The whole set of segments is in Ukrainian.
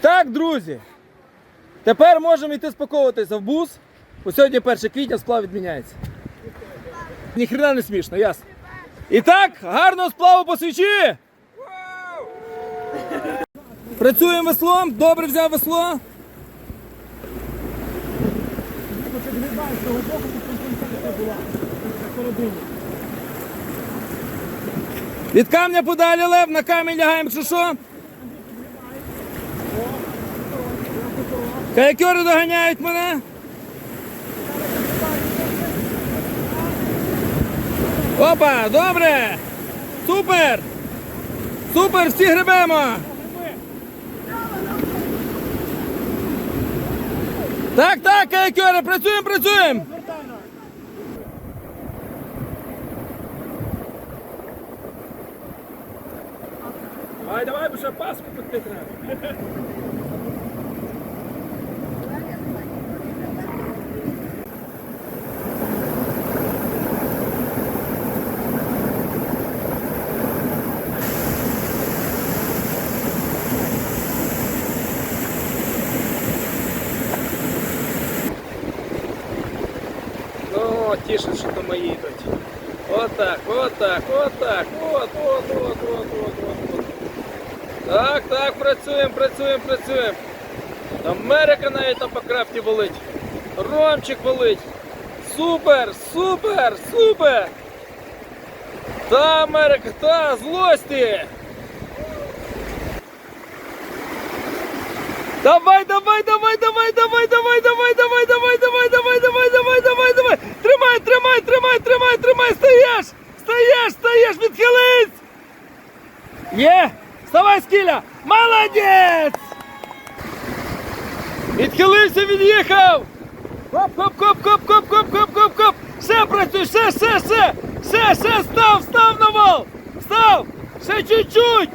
Так, друзі, тепер можемо йти спаковуватися в бус. Бо сьогодні 1 квітня сплав відміняється. Ніхрена не смішно, ясно. І так, гарного сплаву по свічі! Працюємо веслом, добре взяв весло. Від камня подалі лев, на камінь лягаємо, якщо що. Каякери доганяють мене. Опа, добре! Супер! Супер, всі гребемо! Так, так, каякери, працюємо, працюємо! Давай, давай, бо ще паску пекти тіше, що то мої йдуть. Отак, отак, отак, от, от, от, от, от, от, от. Так, так, працюємо, працюємо, працюємо. Америка навіть на покрафті болить. Ромчик болить. Супер, супер, супер. Та Америка, та злості. Давай, давай, давай, давай, давай, давай, давай, давай, давай, давай, давай, давай, давай, давай, давай. Тримай, тримай, тримай, тримай, тримай, стаєш, стаєш, стаєш, відхились. Є, вставай, скіля, молодець. Відхилився, від'їхав. Хоп, хоп, хоп, хоп, хоп, хоп, хоп, хоп, хоп. Ще працюй, ще, ще, ще, ще, ще, став, став на вал, став, ще чуть-чуть.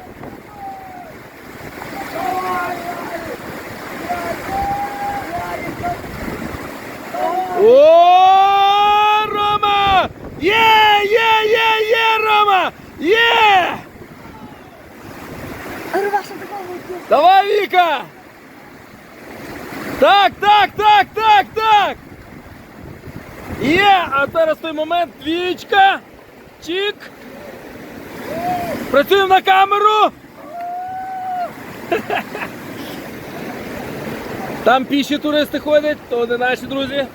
О, Рома! Є, є, є, є, Рома! Є! Давай, Віка! Так, так, так, так, так! Є! А зараз той момент двічка! Чик! Працюємо на камеру! Там піші туристи ходять, то не наші друзі.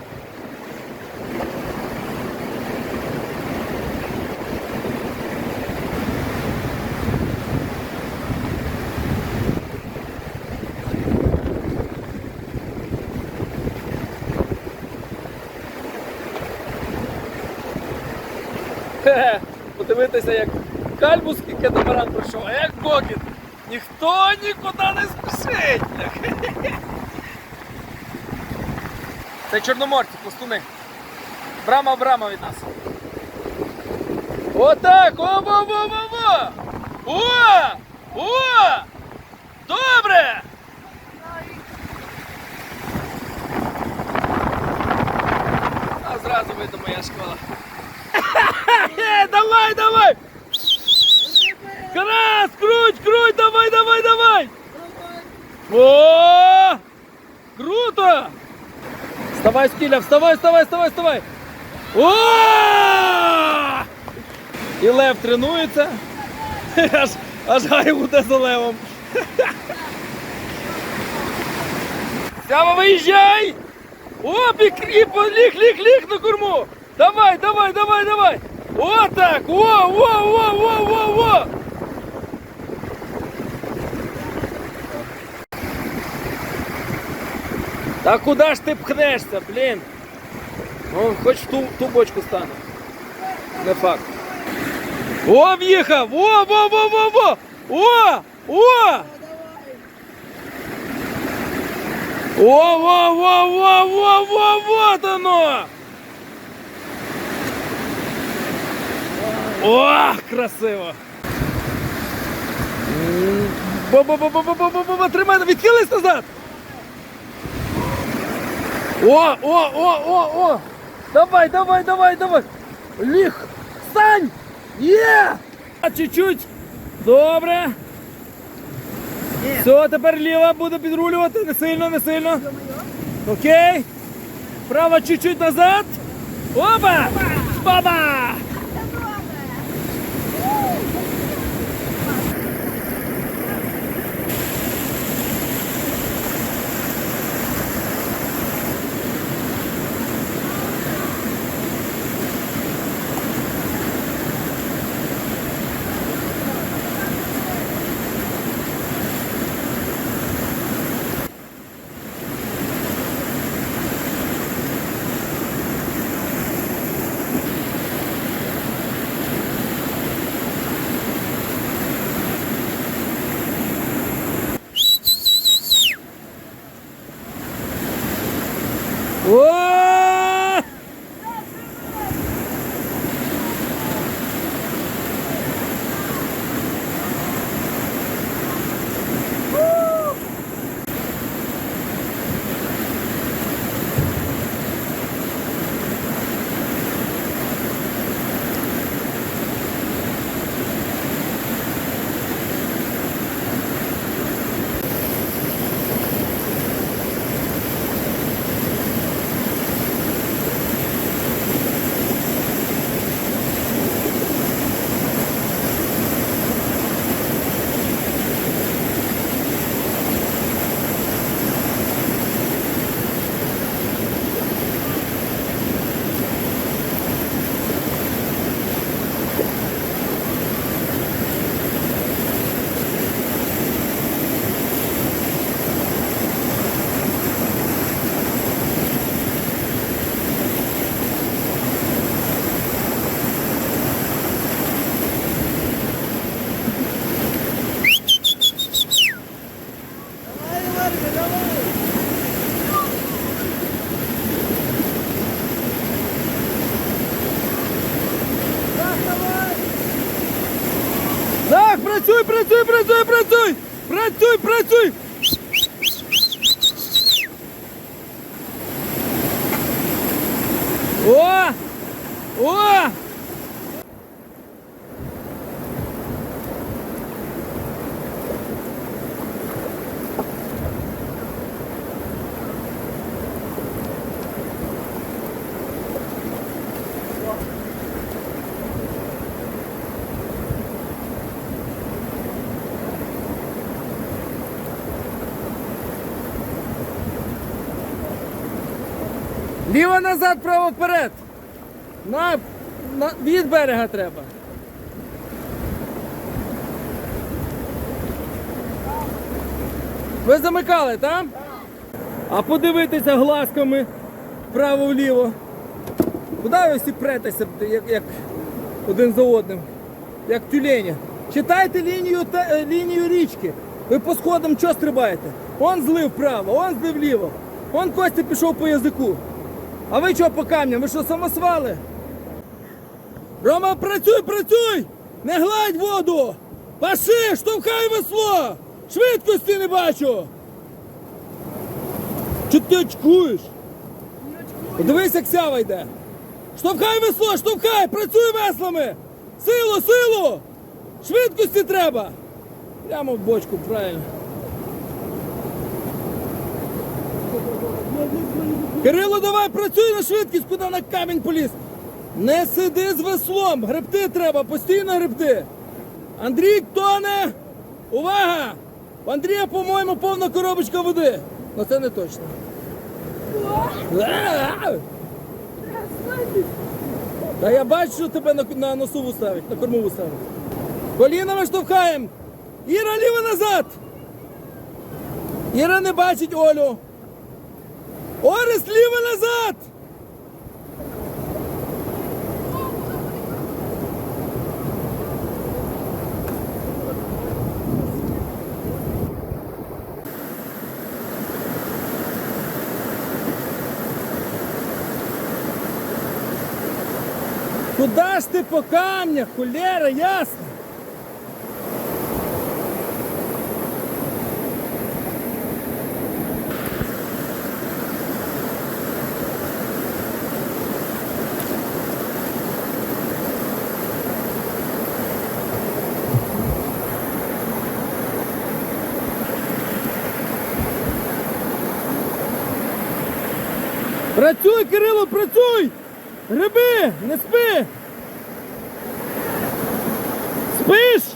Подивитися, як кальбуський катамаран пройшов, а як Бокін. Ніхто нікуди не спішить. Це чорноморці, пластуни. Брама брама від нас. Отак! О-во-во-во-во! О! О! Добре! А зразу видно моя школа. Е, давай, давай! Крас, круть, круть, давай, давай, давай! О! Круто! Вставай, вставай, вставай, вставай, вставай! О! І лев тренується. Аж, аж гай буде за левом. Сява, виїжджай! Оп, і, і ліг, ліг, ліг на корму! Давай, давай, давай, давай! О, так! О, о, о, о, о, о! Та куди ж ти пхнешся, блін? Ну, хоч ту, ту бочку стане. Не факт. О, в'їхав! О, во, во, во, во! О! О! О, во, во, во, во, во, вот оно! О, красиво! Бо-бо-бо-бо-бо-бо-бо, тримай, відхились назад! О, о, о, о, о! Давай, давай, давай, давай! Ліг! Стань! Є! А чуть-чуть! Добре! Все, тепер ліва буде підрулювати, не сильно, не сильно. Окей. Права чуть-чуть назад. Опа! Баба! О! Давай, Варка, давай. Так, давай. Так, працюй, працюй, працюй, працюй! Працюй, працюй! О! О! Ліво назад, право вперед. На, на, від берега треба. Ви замикали, так? А подивитися глазками вправо-вліво. Куди ви всі претеся, як, як один за одним? Як тюлені. Читайте лінію, те- е, лінію річки. Ви по сходам що стрибаєте? Он злив вправо, он злив вліво. Он Костя пішов по язику. А ви що по камням? Ви що самосвали? Рома, працюй, працюй! Не гладь воду! Паши, штовхай весло! Швидкості не бачу! Чи ти очкуєш? Подивись, як сява йде. Штовхай весло, штовхай! Працюй веслами! Силу, силу! Швидкості треба! Прямо в бочку, правильно. Кирило, давай працюй на швидкість, куди на камінь поліз. Не сиди з веслом, гребти треба, постійно гребти. Андрій тоне! Увага! У Андрія, по-моєму, повна коробочка води. Ну це не точно. Та я бачу, що тебе на, на носу ставить, на кормову ставить. Колінами штовхаємо. Іра, ліво назад. Іра не бачить Олю. Орес, ліво назад! ты по камнях, хулера, ясно? Працюй, Кирило, працюй! Гриби, не спи! please.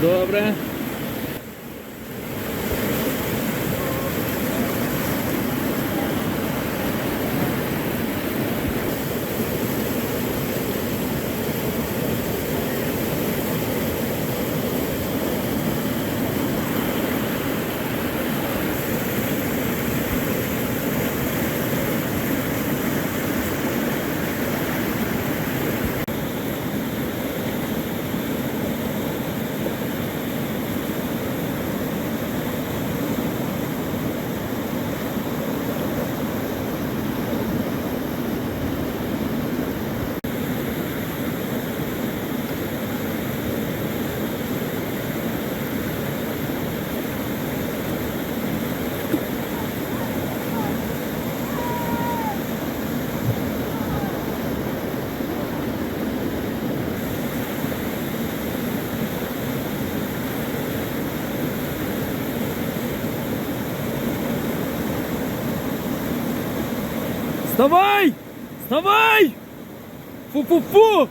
Добре. Вставай! Вставай! Фу-фу-фу!